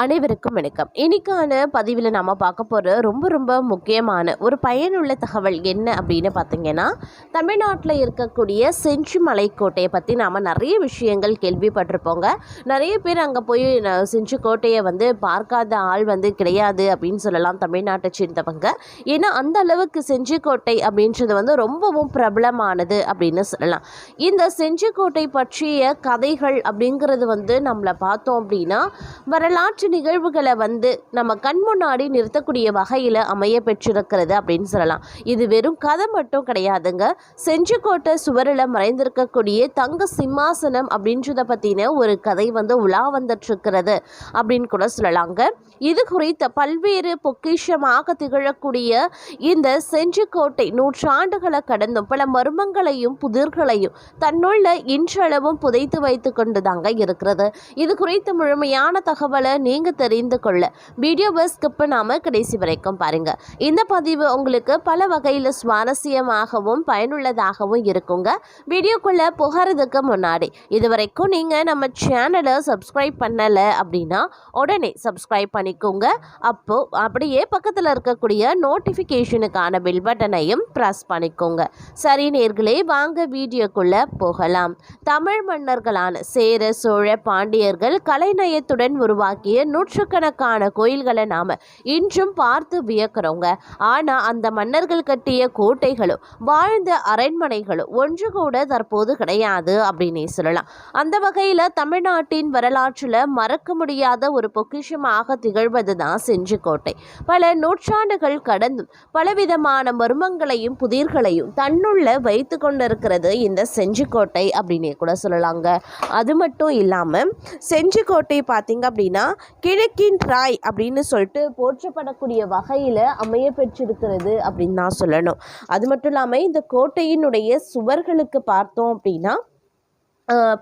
அனைவருக்கும் வணக்கம். இன்னைக்கான பதிவில் நாம் பார்க்க போகிற ரொம்ப ரொம்ப முக்கியமான ஒரு பயனுள்ள தகவல் என்ன அப்படின்னு பார்த்தீங்கன்னா தமிழ்நாட்டில் இருக்கக்கூடிய செஞ்சு மலைக்கோட்டையை பற்றி நாம் நிறைய விஷயங்கள் கேள்விப்பட்டிருப்போங்க. நிறைய பேர் அங்கே போய் செஞ்சு கோட்டையை வந்து பார்க்காத ஆள் வந்து கிடையாது அப்படின்னு சொல்லலாம் தமிழ்நாட்டை சேர்ந்தவங்க. ஏன்னா அந்த அளவுக்கு செஞ்சிக்கோட்டை அப்படின்றது வந்து ரொம்பவும் பிரபலமானது அப்படின்னு சொல்லலாம். இந்த செஞ்சிக்கோட்டை பற்றிய கதைகள் அப்படிங்கிறது வந்து நம்மளை பார்த்தோம் அப்படின்னா வரலாற்று நிகழ்வுகளை வந்து நம்ம கண் முன்னாடி நிறுத்தக்கூடிய வகையில் அமைய பெற்றிருக்கிறது அப்படின்னு சொல்லலாம். இது வெறும் கதை மட்டும் கிடையாதுங்க. செஞ்சிக்கோட்டை சுவரில் மறைந்திருக்கக்கூடிய தங்க சிம்மாசனம் அப்படின்றத பற்றின ஒரு கதை வந்து உலா வந்துட்டுருக்கிறது அப்படின்னு கூட சொல்லலாங்க. இது குறித்த பல்வேறு பொக்கிஷமாக திகழக்கூடிய இந்த செஞ்சிக்கோட்டை நூற்றாண்டுகளை கடந்தும் பல மர்மங்களையும் புதிர்களையும் தன்னுள்ள இன்றளவும் புதைத்து வைத்து கொண்டு தாங்க இருக்கிறது. இது குறித்த முழுமையான தகவலை நீங்கள் தெரிந்து கொள்ள வீடியோவை ஸ்கிப் பண்ணாமல் கடைசி வரைக்கும் பாருங்கள் இந்த பதிவு உங்களுக்கு பல வகையில் சுவாரஸ்யமாகவும் பயனுள்ளதாகவும் இருக்குங்க. வீடியோக்குள்ளே போகிறதுக்கு முன்னாடி இது வரைக்கும் நீங்கள் நம்ம சேனலை சப்ஸ்கிரைப் பண்ணலை அப்படின்னா உடனே சப்ஸ்கிரைப் பண்ணிக்கோங்க. அப்போ அப்படியே பக்கத்தில் இருக்கக்கூடிய நோட்டிஃபிகேஷனுக்கான பில் பட்டனையும் ப்ரெஸ் பண்ணிக்கோங்க. சரி நேர்களே வாங்க வீடியோக்குள்ளே போகலாம். தமிழ் மன்னர்களான சேர சோழ பாண்டியர்கள் கலைநயத்துடன் உருவாக்கிய நூற்றுக்கணக்கான கோயில்களை நாம் இன்றும் பார்த்து வியக்கிறோங்க. ஆனால் அந்த மன்னர்கள் கட்டிய கோட்டைகளும் வாழ்ந்த அரண்மனைகளும் ஒன்று கூட தற்போது கிடையாது அப்படின்னே சொல்லலாம். அந்த வகையில் தமிழ்நாட்டின் வரலாற்றில் மறக்க முடியாத ஒரு பொக்கிஷமாக திகழ்வது தான் செஞ்சிக்கோட்டை பல நூற்றாண்டுகள் கடந்தும் பலவிதமான மர்மங்களையும் புதிர்களையும் தன்னுள்ள வைத்து கொண்டிருக்கிறது இந்த செஞ்சிக்கோட்டை அப்படின்னே கூட சொல்லலாங்க. அது மட்டும் இல்லாமல் செஞ்சிக்கோட்டை பார்த்தீங்க அப்படின்னா கிழக்கின் ராய் அப்படின்னு சொல்லிட்டு போற்றப்படக்கூடிய வகையில் அமைய பெற்றிருக்கிறது அப்படின்னு தான் சொல்லணும். அது மட்டும் இல்லாமல் இந்த கோட்டையினுடைய சுவர்களுக்கு பார்த்தோம் அப்படின்னா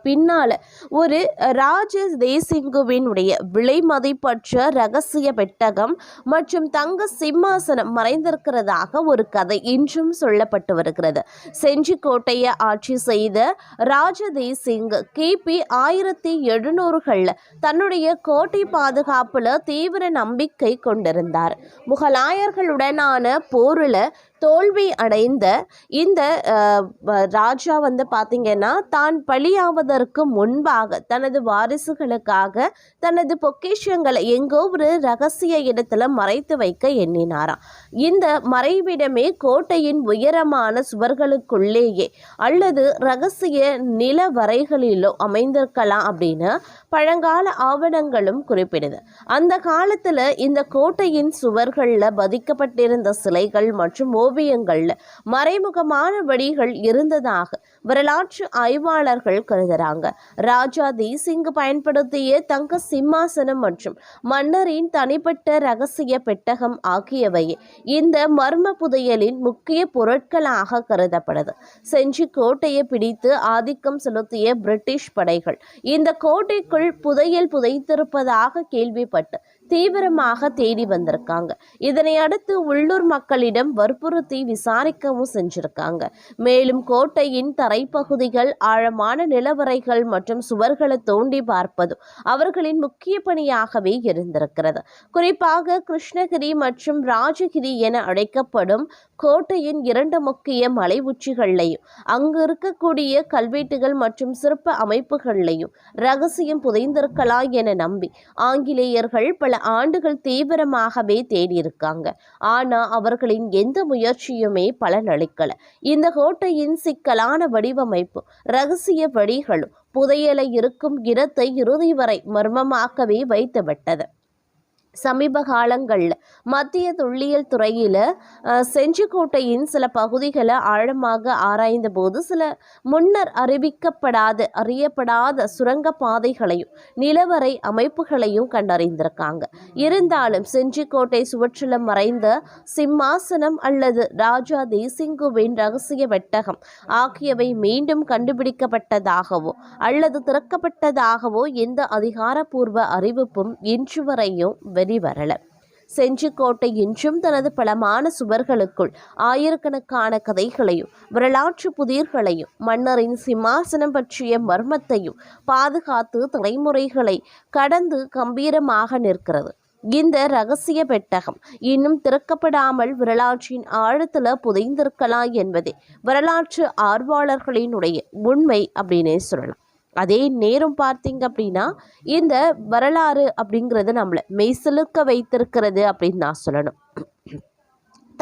பின்னால் ஒரு ராஜேஷ் தேசிங்குவினுடைய விலை மதிப்பற்ற ரகசிய பெட்டகம் மற்றும் தங்க சிம்மாசனம் மறைந்திருக்கிறதாக ஒரு கதை இன்றும் சொல்லப்பட்டு வருகிறது. செஞ்சிக்கோட்டையை ஆட்சி செய்த ராஜ தேசிங் கிபி ஆயிரத்தி எழுநூறுகளில் தன்னுடைய கோட்டை பாதுகாப்பில் தீவிர நம்பிக்கை கொண்டிருந்தார். முகலாயர்களுடனான போரில் தோல்வி அடைந்த இந்த ராஜா வந்து பார்த்திங்கன்னா தான் பழியாவதற்கு முன்பாக தனது வாரிசுகளுக்காக தனது பொக்கிஷங்களை எங்கோ ஒரு ரகசிய இடத்துல மறைத்து வைக்க எண்ணினாராம். இந்த மறைவிடமே கோட்டையின் உயரமான சுவர்களுக்குள்ளேயே அல்லது ரகசிய நிலவரைகளிலோ அமைந்திருக்கலாம் அப்படின்னு பழங்கால ஆவணங்களும் குறிப்பிடுது. அந்த காலத்தில் இந்த கோட்டையின் சுவர்களில் பதிக்கப்பட்டிருந்த சிலைகள் மற்றும் ஓவியங்கள்ல மறைமுகமான வழிகள் இருந்ததாக வரலாற்று ஆய்வாளர்கள் கருதுறாங்க. ராஜா தேசிங் பயன்படுத்திய தங்க சிம்மாசனம் மற்றும் மன்னரின் தனிப்பட்ட ரகசிய பெட்டகம் ஆகியவை இந்த மர்ம புதையலின் முக்கிய பொருட்களாக கருதப்படுது. செஞ்சி கோட்டையை பிடித்து ஆதிக்கம் செலுத்திய பிரிட்டிஷ் படைகள் இந்த கோட்டைக்குள் புதையல் புதைத்திருப்பதாக கேள்விப்பட்டு தீவிரமாக தேடி வந்திருக்காங்க. இதனை அடுத்து உள்ளூர் மக்களிடம் வற்புறுத்தி விசாரிக்கவும் செஞ்சிருக்காங்க. மேலும் கோட்டையின் தரைப்பகுதிகள் ஆழமான நிலவரைகள் மற்றும் சுவர்களை தோண்டி பார்ப்பதும் அவர்களின் முக்கிய பணியாகவே இருந்திருக்கிறது. குறிப்பாக கிருஷ்ணகிரி மற்றும் ராஜகிரி என அழைக்கப்படும் கோட்டையின் இரண்டு முக்கிய மலை உச்சிகள்லையும் அங்கு இருக்கக்கூடிய கல்வெட்டுகள் மற்றும் சிற்ப அமைப்புகள்லையும் ரகசியம் புதைந்திருக்கலாம் என நம்பி ஆங்கிலேயர்கள் பல ஆண்டுகள் தீவிரமாகவே தேடியிருக்காங்க. ஆனா அவர்களின் எந்த முயற்சியுமே பலனளிக்கல. இந்த கோட்டையின் சிக்கலான வடிவமைப்பு ரகசிய வழிகளும் புதையலை இருக்கும் இடத்தை இறுதி வரை மர்மமாக்கவே வைத்துவிட்டது. சமீப காலங்களில் மத்திய தொல்லியல் துறையில் செஞ்சிக்கோட்டையின் சில பகுதிகளை ஆழமாக ஆராய்ந்த போது சில முன்னர் அறிவிக்கப்படாத அறியப்படாத சுரங்க பாதைகளையும் நிலவரை அமைப்புகளையும் கண்டறிந்திருக்காங்க. இருந்தாலும் செஞ்சிக்கோட்டை சுவற்றில் மறைந்த சிம்மாசனம் அல்லது ராஜா தேசிங்குவின் ரகசிய வெட்டகம் ஆகியவை மீண்டும் கண்டுபிடிக்கப்பட்டதாகவோ அல்லது திறக்கப்பட்டதாகவோ எந்த அதிகாரப்பூர்வ அறிவிப்பும் இன்று வரையும் வெளிவரல செஞ்சிக்கோட்டை இன்றும் தனது பலமான சுவர்களுக்குள் ஆயிரக்கணக்கான கதைகளையும் வரலாற்று புதிர்களையும் மன்னரின் சிம்மாசனம் பற்றிய மர்மத்தையும் பாதுகாத்து தலைமுறைகளை கடந்து கம்பீரமாக நிற்கிறது. இந்த ரகசிய பெட்டகம் இன்னும் திறக்கப்படாமல் வரலாற்றின் ஆழத்துல புதைந்திருக்கலாம் என்பதே வரலாற்று ஆர்வலர்களினுடைய உண்மை அப்படின்னே சொல்லலாம். அதே நேரம் பார்த்தீங்க அப்படின்னா இந்த வரலாறு அப்படிங்கிறது நம்மளை மெய்சிலுக்க வைத்திருக்கிறது அப்படின்னு நான் சொல்லணும்.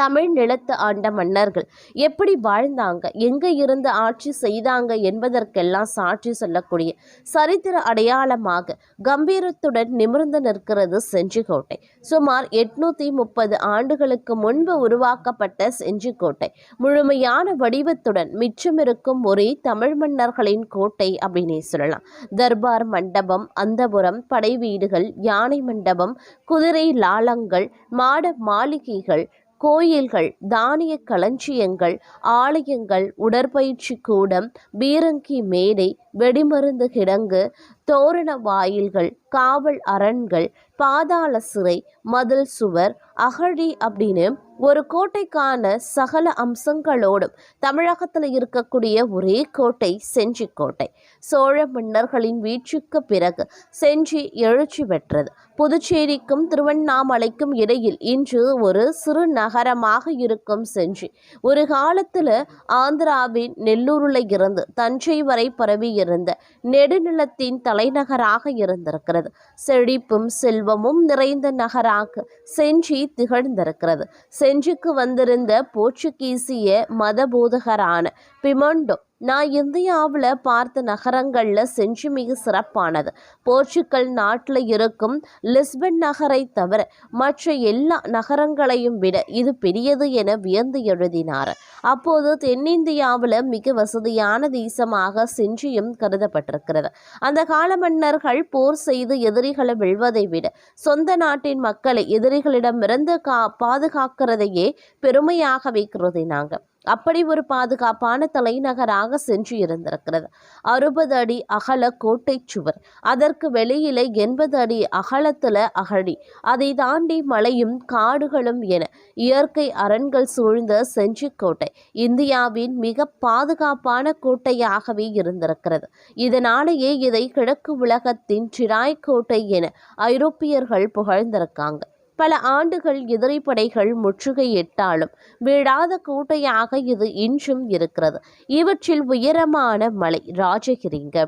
தமிழ் நிலத்து ஆண்ட மன்னர்கள். எப்படி வாழ்ந்தாங்க? எங்கே இருந்து ஆட்சி செய்தாங்க என்பதற்கெல்லாம் சாட்சி சொல்லக்கூடிய சரித்திர அடையாளமாக கம்பீரத்துடன் நிமிர்ந்து நிற்கிறது செஞ்சிக்கோட்டை. சுமார் எட்நூத்தி முப்பது ஆண்டுகளுக்கு முன்பு உருவாக்கப்பட்ட செஞ்சிக்கோட்டை. முழுமையான வடிவத்துடன் மிச்சமிருக்கும் ஒரே தமிழ் மன்னர்களின் கோட்டை அப்படின்னே சொல்லலாம். தர்பார் மண்டபம் அந்தபுரம் படை வீடுகள் யானை மண்டபம் குதிரை லாலங்கள் மாட மாளிகைகள் கோயில்கள் தானிய களஞ்சியங்கள் ஆலயங்கள் உடற்பயிற்சி கூடம் பீரங்கி மேடை வெடிமருந்து கிடங்கு தோரண வாயில்கள் காவல் அரண்கள் பாதாள சிறை மதில் சுவர் அகழி அப்படின்னு ஒரு கோட்டைக்கான சகல அம்சங்களோடும் தமிழகத்தில் இருக்கக்கூடிய ஒரே கோட்டை செஞ்சி கோட்டை. சோழ மன்னர்களின் வீழ்ச்சிக்கு பிறகு செஞ்சி எழுச்சி பெற்றது. புதுச்சேரிக்கும் திருவண்ணாமலைக்கும் இடையில் இன்று ஒரு சிறு நகரமாக இருக்கும் செஞ்சி. ஒரு காலத்தில் ஆந்திராவின் நெல்லூரில் இருந்து தஞ்சை வரை பரவி இருந்த நெடுநிலத்தின் தலைநகராக இருந்திருக்கிறது. செழிப்பும் செல்வமும் நிறைந்த நகராக செஞ்சி திகழ்ந்திருக்கிறது. செஞ்சிக்கு வந்திருந்த போர்ச்சுகீசிய மத போதகரான பிமண்டோ நான் இந்தியாவில் பார்த்த நகரங்களில் செஞ்சு மிக சிறப்பானது. போர்ச்சுக்கல் நாட்டில் இருக்கும் லிஸ்பன் நகரை தவிர மற்ற எல்லா நகரங்களையும் விட இது பெரியது என வியந்து எழுதினார். அப்போது தென்னிந்தியாவில் மிக வசதியான தேசமாக செஞ்சியும் கருதப்பட்டிருக்கிறது. அந்த கால மன்னர்கள் போர் செய்து எதிரிகளை வெல்வதை விட சொந்த நாட்டின் மக்களை எதிரிகளிடமிருந்து கா பாதுகாக்கிறதையே பெருமையாகவே கருதினாங்க அப்படி ஒரு பாதுகாப்பான தலைநகராக சென்று இருந்திருக்கிறது. அறுபது அடி அகல கோட்டை சுவர் அதற்கு வெளியில எண்பது அடி அகலத்துல அகழி அதை தாண்டி மலையும் காடுகளும் என இயற்கை அரண்கள் சூழ்ந்த செஞ்சிக்கோட்டை இந்தியாவின் மிக பாதுகாப்பான கோட்டையாகவே இருந்திருக்கிறது. இதனாலேயே இதை கிழக்கு உலகத்தின் சிராய் கோட்டை என ஐரோப்பியர்கள் புகழ்ந்திருக்காங்க. பல ஆண்டுகள் எதிரிப்படைகள் முற்றுகையிட்டாலும் வீழாத கோட்டையாக இது இன்றும் இருக்கிறது. இவற்றில் உயரமான மலை ராஜகிரிங்க.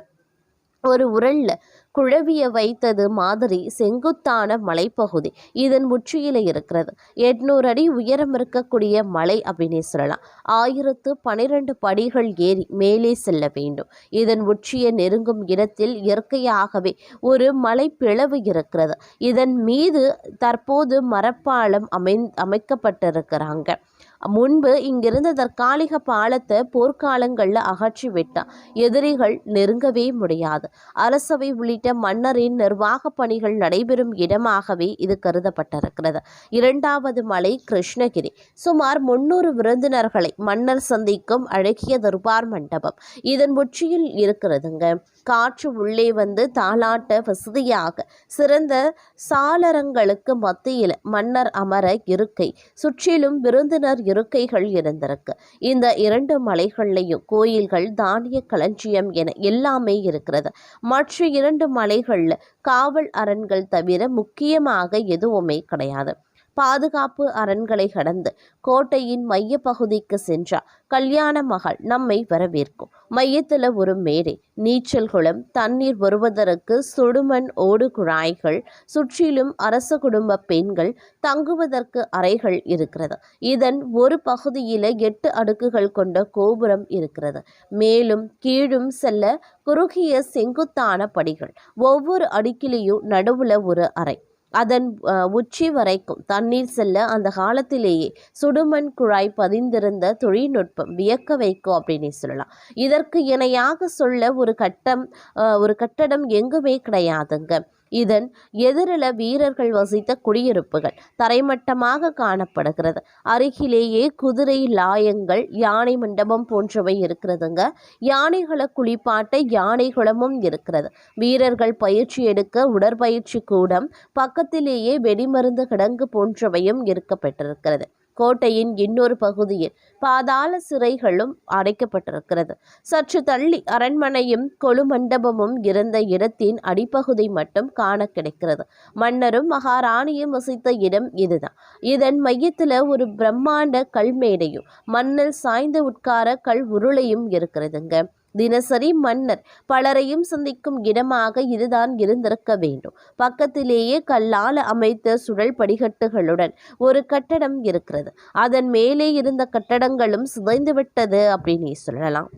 ஒரு உரல்ல குழவிய வைத்தது மாதிரி செங்குத்தான மலைப்பகுதி. இதன் உச்சியில இருக்கிறது. எட்நூறு அடி உயரம் இருக்கக்கூடிய மலை அப்படின்னு சொல்லலாம். ஆயிரத்து பனிரெண்டு படிகள் ஏறி மேலே செல்ல வேண்டும். இதன் உச்சியை நெருங்கும் இடத்தில் இயற்கையாகவே ஒரு மலை பிளவு இருக்கிறது. இதன் மீது தற்போது மரப்பாலம் அமை அமைக்கப்பட்டிருக்கிறாங்க. முன்பு இங்கிருந்த தற்காலிக பாலத்தை போர்க்காலங்களில் அகற்றி விட்டான். எதிரிகள் நெருங்கவே முடியாது. அரசவை உள்ளிட்ட மன்னரின் நிர்வாக பணிகள் நடைபெறும் இடமாகவே இது கருதப்பட்டிருக்கிறது. இரண்டாவது மலை கிருஷ்ணகிரி. சுமார் முன்னூறு விருந்தினர்களை மன்னர் சந்திக்கும் அழகிய தர்பார் மண்டபம் இதன் உச்சியில் இருக்கிறதுங்க. காற்று உள்ளே வந்து தாளாட்ட வசதியாக சிறந்த சாளரங்களுக்கு மத்தியில் மன்னர் அமர இருக்கை. சுற்றிலும் விருந்தினர் இருக்கைகள் இருந்திருக்கு. இந்த இரண்டு மலைகள்லையும் கோயில்கள் தானிய களஞ்சியம் என எல்லாமே இருக்கிறது. மற்ற இரண்டு மலைகளில் காவல் அரண்கள் தவிர முக்கியமாக எதுவுமே கிடையாது. பாதுகாப்பு அரண்களை கடந்து கோட்டையின் மைய பகுதிக்கு சென்றால் கல்யாண மகள் நம்மை வரவேற்கும். மையத்தில் ஒரு மேடை. நீச்சல் குளம் தண்ணீர் வருவதற்கு சுடுமண் ஓடு குழாய்கள் சுற்றிலும் அரச குடும்ப பெண்கள் தங்குவதற்கு அறைகள் இருக்கிறது. இதன் ஒரு பகுதியில் எட்டு அடுக்குகள் கொண்ட கோபுரம் இருக்கிறது. மேலும் கீழும் செல்ல குறுகிய செங்குத்தான படிகள். ஒவ்வொரு அடுக்கிலேயும் நடுவுல ஒரு அறை. அதன் உச்சி வரைக்கும் தண்ணீர் செல்ல அந்த காலத்திலேயே சுடுமண் குழாய் பதிந்திருந்த தொழில்நுட்பம் வியக்க வைக்கும் அப்படின்னு சொல்லலாம். இதற்கு இணையாக சொல்ல ஒரு கட்டம் ஒரு கட்டடம் எங்குமே கிடையாதுங்க. இதன் எதிரில வீரர்கள் வசித்த குடியிருப்புகள் தரைமட்டமாக காணப்படுகிறது. அருகிலேயே குதிரை லாயங்கள் யானை மண்டபம் போன்றவை இருக்கிறதுங்க. யானைகளை குளிப்பாட்ட யானை குளமும் இருக்கிறது. வீரர்கள் பயிற்சி எடுக்க உடற்பயிற்சி கூடம் பக்கத்திலேயே வெடிமருந்து கிடங்கு போன்றவையும் இருக்கப்பட்டிருக்கிறது. கோட்டையின் இன்னொரு பகுதியில் பாதாள சிறைகளும் அடைக்கப்பட்டிருக்கிறது. சற்று தள்ளி அரண்மனையும் கொலுமண்டபமும் இருந்த இடத்தின் அடிப்பகுதி மட்டும் காண கிடைக்கிறது. மன்னரும் மகாராணியும் வசித்த இடம் இதுதான். இதன் மையத்தில் ஒரு பிரம்மாண்ட கல்மேடையும் மண்ணில் சாய்ந்து உட்கார கல் உருளையும் இருக்கிறதுங்க. தினசரி மன்னர் பலரையும் சந்திக்கும் இடமாக இதுதான் இருந்திருக்க வேண்டும். பக்கத்திலேயே கல்லால் அமைத்த சுழல் படிக்கட்டுகளுடன் ஒரு கட்டடம் இருக்கிறது. அதன் மேலே இருந்த கட்டடங்களும் சிதைந்து விட்டது அப்படின்னு சொல்லலாம்.